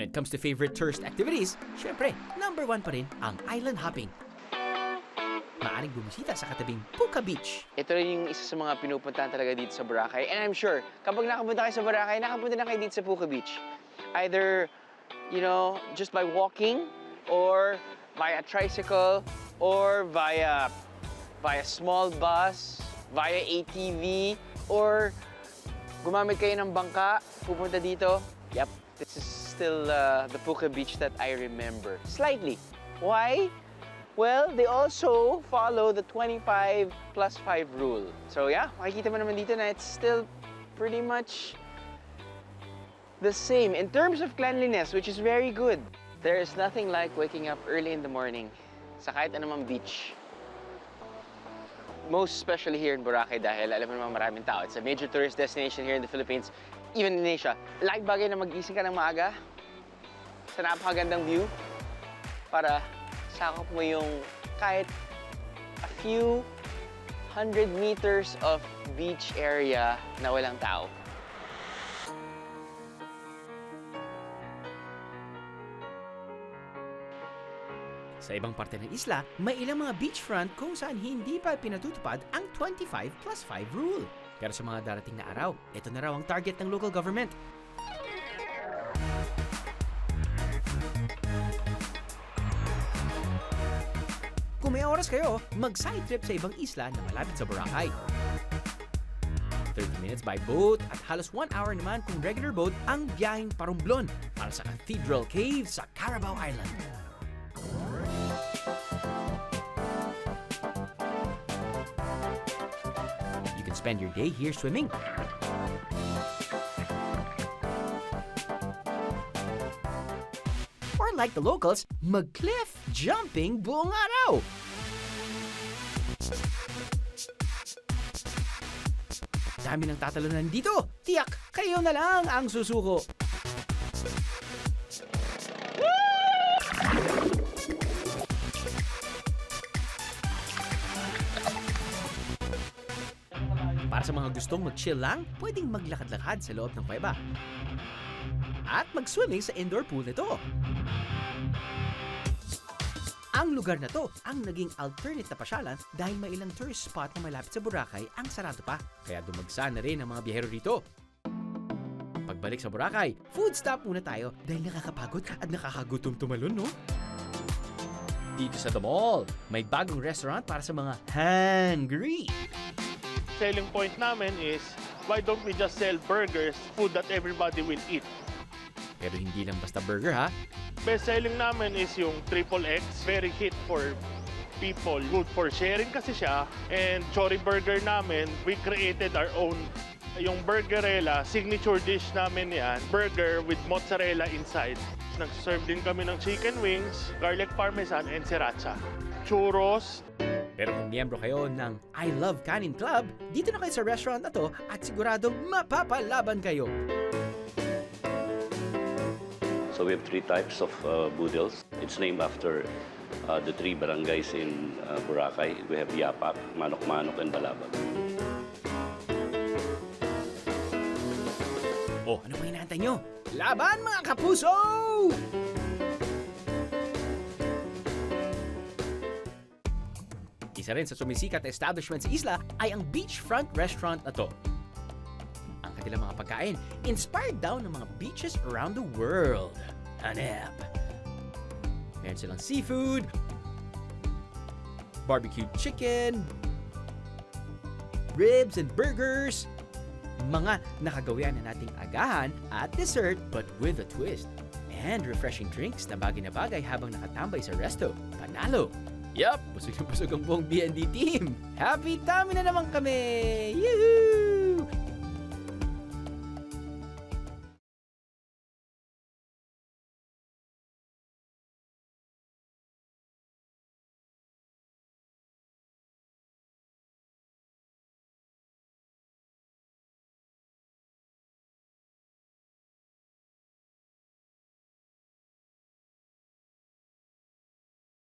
When it comes to favorite tourist activities, syempre, number one pa rin ang island hopping. Maaring bumisita sa katabing Puka Beach. Ito rin yung isa sa mga pinupuntahan talaga dito sa Boracay. And I'm sure, kapag nakapunta kayo sa Boracay, nakapunta na kayo dito sa Puka Beach. Either, you know, just by walking, or via tricycle, or via, via small bus, via ATV, or gumamit kayo ng bangka, pupunta dito. Yep, this is still uh, the Puka Beach that I remember. Slightly. Why? Well, they also follow the 25 plus 5 rule. So yeah, makikita mo naman dito na it's still pretty much the same in terms of cleanliness, which is very good. There is nothing like waking up early in the morning sa kahit anumang beach. Most especially here in Boracay dahil alam mo naman maraming tao. It's a major tourist destination here in the Philippines, even in Asia. Like bagay na magising ka ng maaga sa napakagandang view para sakop mo yung kahit a few hundred meters of beach area na walang tao. Sa ibang parte ng isla, may ilang mga beachfront kung saan hindi pa pinatutupad ang 25 plus 5 rule. Pero sa mga darating na araw, ito na raw ang target ng local government. Kung may oras kayo, mag-side trip sa ibang isla na malapit sa Boracay. 30 minutes by boat at halos 1 hour naman kung regular boat ang biyaheng Parumblon para sa Cathedral Cave sa Carabao Island. Spend your day here swimming. Or like the locals, mag-cliff jumping buong araw. Dami ng tatalunan dito. Tiyak, kayo na lang ang susuko. Para sa mga gustong mag-chill lang, pwedeng maglakad-lakad sa loob ng kuweba. At mag-swimming sa indoor pool nito. Ang lugar na to ang naging alternate na pasyalan dahil may ilang tourist spot na malapit sa Boracay ang sarado pa. Kaya dumagsa na rin ang mga biyahero dito. Pagbalik sa Boracay, food stop muna tayo dahil nakakapagod at nakakagutom tumalon, no? Dito sa The Mall, may bagong restaurant para sa mga hungry. Selling point namin is why don't we just sell burgers, food that everybody will eat. Pero hindi lang basta burger ha. Best selling namin is yung Triple X, very hit for people, good for sharing kasi siya. And Chori Burger namin, we created our own yung burgerella, signature dish namin yan, burger with mozzarella inside. Nag-serve din kami ng chicken wings, garlic parmesan, and sriracha. Churros, Pero kung miyembro kayo ng I Love Canin Club, dito na kayo sa restaurant na to at siguradong mapapalaban kayo. So we have three types of uh, boodles. It's named after uh, the three barangays in uh, Boracay. We have Yapak, Manok-Manok, and Balabag. Oh, ano pa hinahantay nyo? Laban mga kapuso! Isa rin sa sumisikat establishment sa isla ay ang beachfront restaurant na to. Ang kanilang mga pagkain, inspired daw ng mga beaches around the world. Hanep! Meron silang seafood, barbecue chicken, ribs and burgers, mga nakagawian na nating agahan at dessert but with a twist. And refreshing drinks na bagay na bagay habang nakatambay sa resto. Panalo! Yup, busog na busog ang buong BND team. Happy tummy na naman kami! Yahoo!